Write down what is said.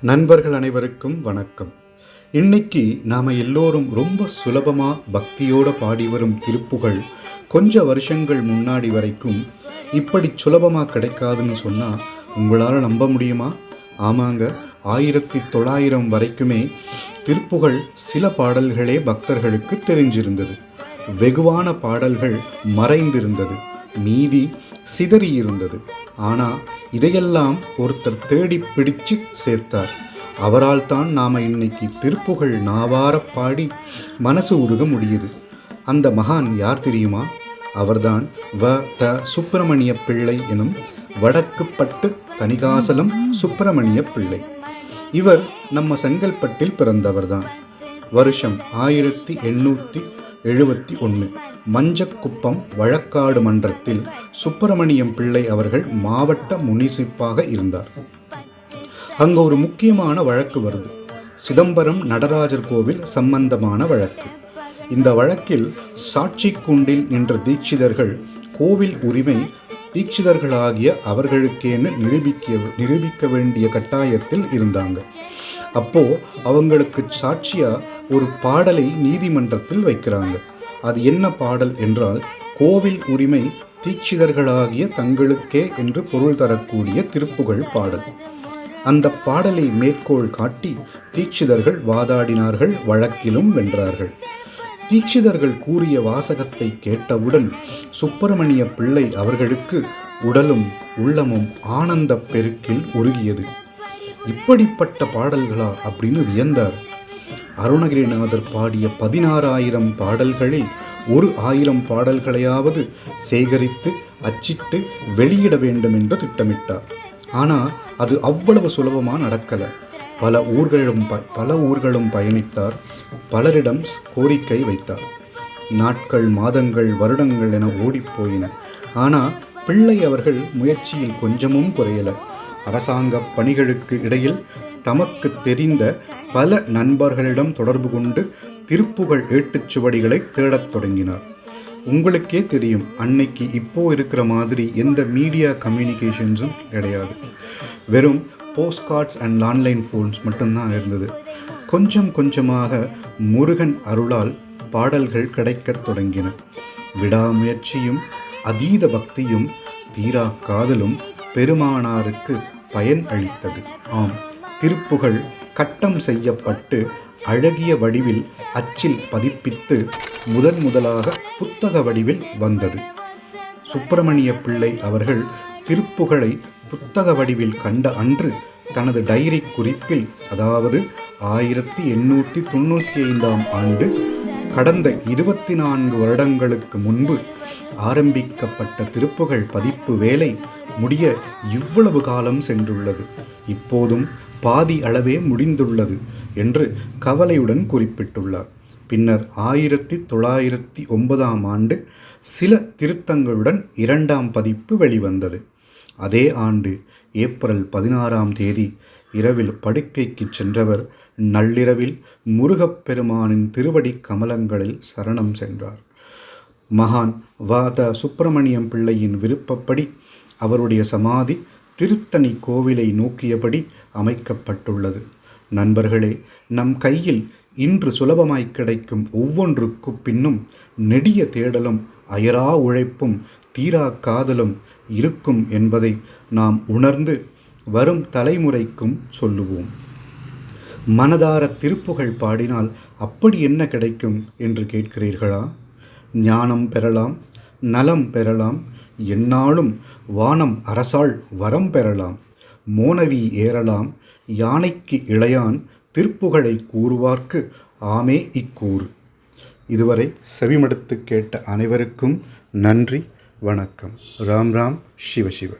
நண்பர்கள் அனைவருக்கும் வணக்கம். இன்னைக்கு நாம் எல்லோரும் ரொம்ப சுலபமாக பக்தியோட பாடி வரும் திருப்புகள் கொஞ்ச வருஷங்கள் முன்னாடி வரைக்கும் இப்படி சுலபமாக கிடைக்காதுன்னு சொன்னால் உங்களால் நம்ப முடியுமா? ஆமாங்க ஆயிரத்தி தொள்ளாயிரம் வரைக்குமே திருப்புகள் சில பாடல்களே பக்தர்களுக்கு தெரிஞ்சிருந்தது. வெகுவான பாடல்கள் மறைந்திருந்தது. மீதி சிதறியிருந்தது. ஆனால் இதையெல்லாம் ஒருத்தர் தேடி பிடிச்சு சேர்த்தார். அவரால் தான் நாம் இன்னைக்கு திருப்புகழ் நாவார பாடி மனசு உருக முடியுது. அந்த மகான் யார் தெரியுமா? அவர்தான் வ த சுப்பிரமணிய பிள்ளை எனும் வடக்குப்பட்டு தணிகாசலம் சுப்பிரமணிய பிள்ளை. இவர் நம்ம செங்கல்பட்டில் பிறந்தவர்தான். வருஷம் ஆயிரத்தி எண்ணூற்றி எழுபத்தி ஒன்று மஞ்சக்குப்பம் வழக்காடு மன்றத்தில் சுப்பிரமணியம் பிள்ளை அவர்கள் மாவட்ட முனிசிப்பாக இருந்தார். அங்கே ஒரு முக்கியமான வழக்கு வருது. சிதம்பரம் நடராஜர் கோவில் சம்பந்தமான வழக்கு. இந்த வழக்கில் சாட்சி கூண்டில் நின்ற தீட்சிதர்கள் கோவில் உரிமை தீட்சிதர்களாகிய அவர்களுக்கேன்னு நிரூபிக்க நிரூபிக்க வேண்டிய கட்டாயத்தில் இருந்தாங்க. அப்போ அவங்களுக்கு சாட்சியா ஒரு பாடலை நீதிமன்றத்தில் வைக்கிறாங்க. அது என்ன பாடல் என்றால் கோவில் உரிமை தீட்சிதர்களாகிய தங்களுக்கே என்று பொருள் தரக்கூடிய திருப்புகழ் பாடல். அந்த பாடலை மேற்கோள் காட்டி தீட்சிதர்கள் வாதாடினார்கள் வழக்கிலும் வென்றார்கள். தீட்சிதர்கள் கூறிய வாசகத்தை கேட்டவுடன் சுப்பிரமணிய பிள்ளை அவர்களுக்கு உடலும் உள்ளமும் ஆனந்த பெருக்கில் உருகியது. இப்படிப்பட்ட பாடல்களா அப்படின்னு வியந்தார். அருணகிரிநாதர் பாடிய பதினாறாயிரம் பாடல்களில் ஒரு ஆயிரம் பாடல்களையாவது சேகரித்து அச்சிட்டு வெளியிட வேண்டும் என்று திட்டமிட்டார். ஆனால் அது அவ்வளவு சுலபமாக நடக்கலை. பல ஊர்களும் ப பல ஊர்களும் பயணித்தார். பலரிடம் கோரிக்கை வைத்தார். நாட்கள் மாதங்கள் வருடங்கள் என ஓடிப்போயின. ஆனால் பிள்ளை அவர்கள் முயற்சியில் கொஞ்சமும் குறையலை. அரசாங்க பணிகளுக்கு இடையில் தமக்கு தெரிந்த பல நண்பர்களிடம் தொடர்பு கொண்டு திருப்புகழ் ஏட்டுச்சுவடிகளை தேடத் தொடங்கினார். உங்களுக்கே தெரியும் அன்னைக்கு இப்போ இருக்கிற மாதிரி எந்த மீடியா கம்யூனிகேஷன்ஸும் கிடையாது. வெறும் post cards and online phones மட்டும்தான் இருந்தது. கொஞ்சம் கொஞ்சமாக முருகன் அருளால் பாடல்கள் கிடைக்கத் தொடங்கின. விடாமுயற்சியும் அதீத பக்தியும் தீரா காதலும் பெருமானாருக்கு பயன் அளித்தது. ஆம் திருப்புகழ் கட்டம் செய்யப்பட்டு அழகிய வடிவில் அச்சில் பதிப்பித்து முதன் முதலாக புத்தக வடிவில் வந்தது. சுப்பிரமணிய பிள்ளை அவர்கள் திருப்புகழை புத்தக வடிவில் கண்ட அன்று தனது டைரி குறிப்பில் அதாவது ஆயிரத்தி எண்ணூற்றி தொண்ணூற்றி ஐந்தாம் ஆண்டு கடந்த இருபத்தி நான்கு வருடங்களுக்கு முன்பு ஆரம்பிக்கப்பட்ட திருப்புகழ் பதிப்பு வேலை முடிய இவ்வளவு காலம் சென்றுள்ளது. இப்போதும் பாதி அளவே முடிந்துள்ளது என்று கவலையுடன் குறிப்பிட்டுள்ளார். பின்னர் ஆயிரத்தி தொள்ளாயிரத்தி ஒன்பதாம் ஆண்டு சில திருத்தங்களுடன் இரண்டாம் பதிப்பு வெளிவந்தது. அதே ஆண்டு ஏப்ரல் பதினாறாம் தேதி இரவில் படுக்கைக்கு சென்றவர் நள்ளிரவில் முருகப்பெருமானின் திருவடி கமலங்களில் சரணம் சென்றார். மகான் வாத சுப்பிரமணியம் பிள்ளையின் விருப்பப்படி அவருடைய சமாதி திருத்தணி கோவிலை நோக்கியபடி அமைக்கப்பட்டுள்ளது. நண்பர்களே நம் கையில் இன்று சுலபமாய் கிடைக்கும் ஒவ்வொன்றுக்கு பின்னும் நெடிய தேடலும் அயரா உழைப்பும் தீரா காதலும் இருக்கும் என்பதை நாம் உணர்ந்து வரும் தலைமுறைக்கும் சொல்லுவோம். மனதார திருப்புகழ் பாடினால் அப்படி என்ன கிடைக்கும் என்று கேட்கிறீர்களா? ஞானம் பெறலாம் நலம் பெறலாம் எந்நாளும் வானம் அரசாள் வரம் பெறலாம். மோனவி ஏறலாம். யானைக்கு இளையான் திருப்புகழை கூறுவார்க்கு ஆமே இக்கூறு. இதுவரை செவிமடுத்து கேட்ட அனைவருக்கும் நன்றி வணக்கம். ராம் ராம் சிவ சிவ.